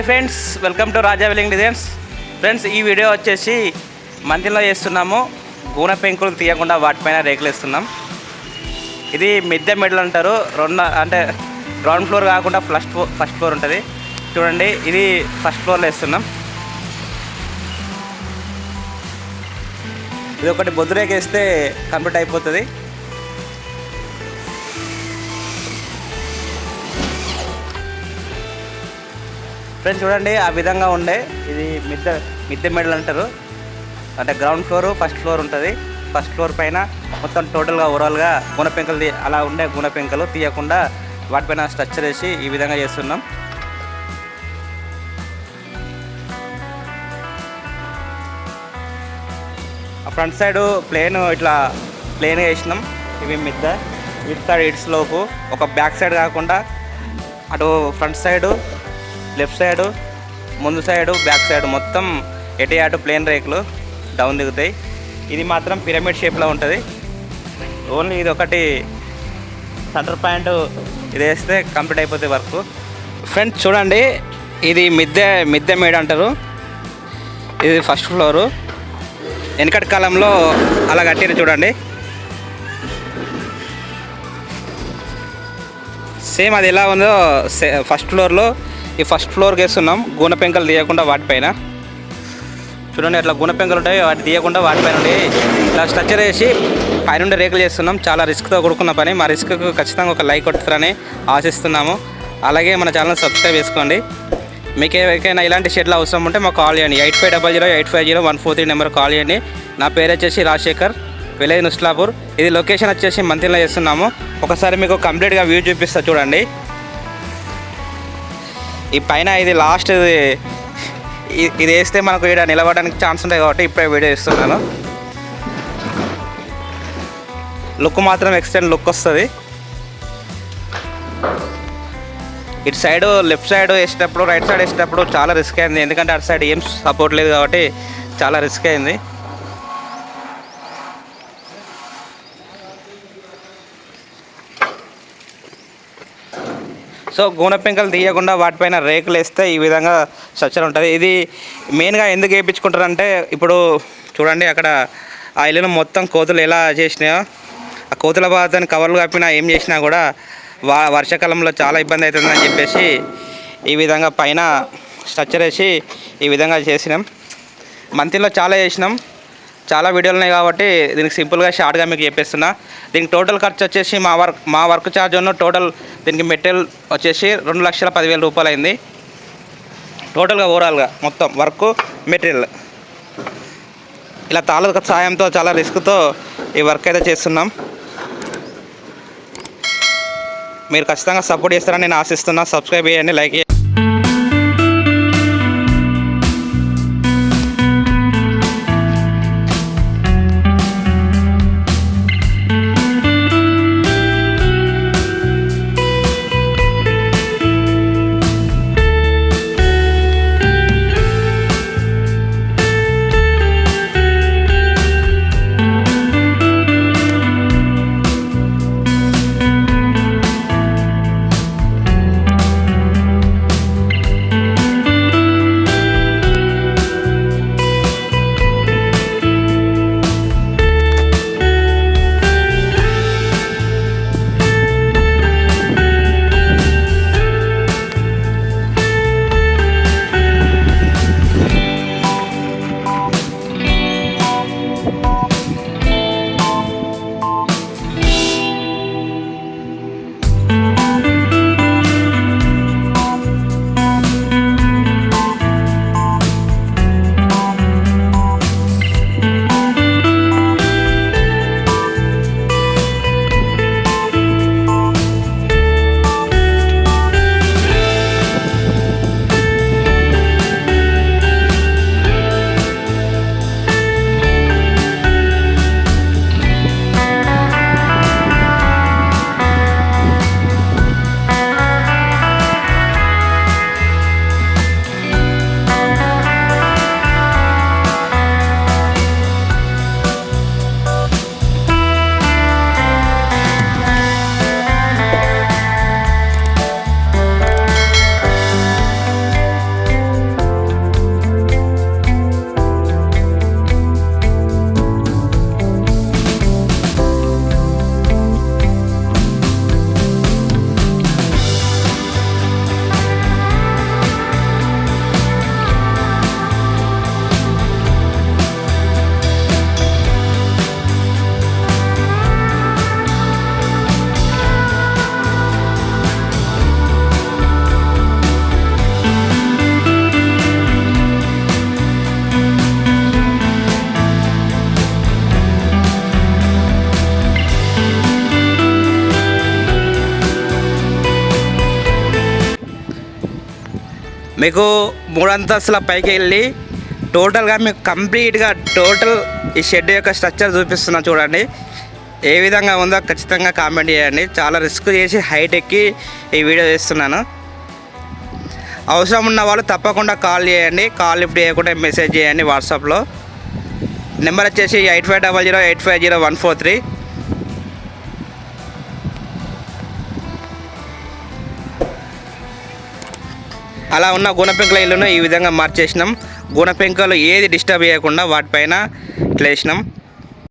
Hi friends welcome to Raja welding designs. Friends ఈ video వచ్చేసి మందిలో చేస్తున్నాము. గూన పెంకులు తీయకుండా వాటిపైన రేకులు వేస్తున్నాం. ఇది మిద్దె మెడల్ అంటారు. రెండు అంటే గ్రౌండ్ ఫ్లోర్ కాకుండా ఫస్ట్ ఫ్లోర్ ఫస్ట్ ఫ్లోర్ ఉంటుంది. చూడండి ఇది ఫస్ట్ ఫ్లోర్లో వేస్తున్నాం. ఇది ఒకటి బొద్దురేకి వేస్తే కంప్లీట్ అయిపోతుంది. ఫ్రెండ్స్ చూడండి ఆ విధంగా ఉండే ఇది మిద్దె మిద్దె మెడల్ అంటారు. అంటే గ్రౌండ్ ఫ్లోర్ ఫస్ట్ ఫ్లోర్ ఉంటుంది. ఫస్ట్ ఫ్లోర్ పైన మొత్తం టోటల్గా ఓవరాల్గా గుణపెంకలు తీ- అలా ఉండే గుణపెంకలు తీయకుండా వాటిపైన స్ట్రక్చర్ వేసి ఈ విధంగా చేస్తున్నాం. ఆ ఫ్రంట్ సైడ్ ప్లేన్ ఇట్లా ప్లేన్ వేసినాం. ఇవి మిద్ద. ఇటు సైడ్ ఇటు స్లోపు ఒక బ్యాక్ సైడ్ కాకుండా అటు ఫ్రంట్ సైడు లెఫ్ట్ సైడు ముందు సైడు బ్యాక్ సైడ్ మొత్తం ఎటు అటు ప్లేన్ రేకులు డౌన్ దిగుతాయి. ఇది మాత్రం పిరమిడ్ షేప్లో ఉంటుంది. ఓన్లీ ఇది ఒకటి సెంటర్ పాయింట్ ఇది వేస్తే కంప్లీట్ అయిపోతుంది వర్క్. ఫ్రెండ్స్ చూడండి ఇది మిద్దె మిద్దె మేడ అంటారు. ఇది ఫస్ట్ ఫ్లోరు. వెనకటి కాలంలో అలా కట్టిన చూడండి. సేమ్ అది ఎలా ఉందో సే- ఫస్ట్ ఫ్లోర్లో ఈ ఫస్ట్ ఫ్లోర్కి వేస్తున్నాం గూన పెంకలు తీయకుండా వాటిపైన. చూడండి అట్లా గుణ పెంకలు ఉంటాయి. వాటి తీయకుండా వాటిపైన ఉంటాయి ఇలా స్ట్రక్చర్ వేసి పైనుండి రేకులు చేస్తున్నాం. చాలా రిస్క్తో కూడుకున్న పని. మా రిస్క్కు ఖచ్చితంగా ఒక లైక్ కొట్టుతారని ఆశిస్తున్నాము. అలాగే మన ఛానల్ సబ్స్క్రైబ్ చేసుకోండి. మీకు ఎవరికైనా ఇలాంటి షెడ్లు అవసరం ఉంటే మాకు కాల్ చేయండి. Eight five double zero eight five zero one four three number call చేయండి. నా పేరు వచ్చేసి రాజశేఖర్. విలేజ్ నుస్లాపూర్. ఇది లొకేషన్ వచ్చేసి మంతిలో చేస్తున్నాము. ఒకసారి మీకు కంప్లీట్గా వ్యూ చూపిస్తా చూడండి. ఈ పైన ఇది లాస్ట్ ఇది ఇది వేస్తే మనకు ఇక్కడ నిలబడడానికి ఛాన్స్ ఉంటాయి కాబట్టి ఇప్పుడే వీడియో ఇస్తున్నాను. లుక్ మాత్రం ఎక్స్టెండ్ లుక్ వస్తుంది. ఇటు సైడ్ లెఫ్ట్ సైడ్ వేసేటప్పుడు రైట్ సైడ్ వేసేటప్పుడు చాలా రిస్క్ అయింది. ఎందుకంటే అటు సైడ్ ఏం సపోర్ట్ లేదు కాబట్టి చాలా రిస్క్ అయింది. సో గూనె పెంకలు తీయకుండా వాటిపైన రేకులు వేస్తే ఈ విధంగా స్ట్రక్చర్ ఉంటుంది. ఇది మెయిన్గా ఎందుకు వేయించుకుంటారంటే ఇప్పుడు చూడండి అక్కడ ఆ ఇల్లును మొత్తం కోతులు ఎలా చేసినాయో ఆ కోతుల బాధని కవర్లు కప్పినా ఏం చేసినా కూడా వా వర్షాకాలంలో చాలా ఇబ్బంది అవుతుందని చెప్పేసి ఈ విధంగా పైన స్ట్రక్చర్ వేసి ఈ విధంగా చేసినాం. మంత్లీలో చాలా చేసినాం చాలా వీడియోలు ఉన్నాయి కాబట్టి దీనికి సింపుల్గా షార్ట్గా మీకు చెప్పేస్తున్నా. దీనికి టోటల్ ఖర్చు వచ్చేసి మా వర్క్ మా వర్క్ ఛార్జ్ ఉన్న టోటల్ దీనికి మెటీరియల్ వచ్చేసి రెండు లక్షల పదివేల రూపాయలు అయింది. టోటల్గా ఓవరాల్గా మొత్తం వర్క్ మెటీరియల్. ఇలా తాలూకా సాయంతో చాలా రిస్క్తో ఈ వర్క్ అయితే చేస్తున్నాం. మీరు ఖచ్చితంగా సపోర్ట్ చేస్తారని నేను ఆశిస్తున్నా. సబ్స్క్రైబ్ చేయండి లైక్ చేయండి. మీకు మూడు అంతస్తుల పైకి వెళ్ళి టోటల్గా మీకు కంప్లీట్గా టోటల్ ఈ షెడ్ యొక్క స్ట్రక్చర్ చూపిస్తున్నా చూడండి. ఏ విధంగా ఉందో ఖచ్చితంగా కామెంట్ చేయండి. చాలా రిస్క్ చేసి హైట్ ఎక్కి ఈ వీడియో చేస్తున్నాను. అవసరం ఉన్న వాళ్ళు తప్పకుండా కాల్ చేయండి. కాల్ లిఫ్ట్ చేయకుండా మెసేజ్ చేయండి వాట్సాప్లో. నెంబర్ వచ్చేసి eight five double zero eight five zero one four three. అలా ఉన్న గుణపెంకుల ఇల్లును ఈ విధంగా మార్చేసినాం. గుణపెంకలు ఏది డిస్టర్బ్ చేయకుండా వాటిపైన ఇట్లా వేసినాం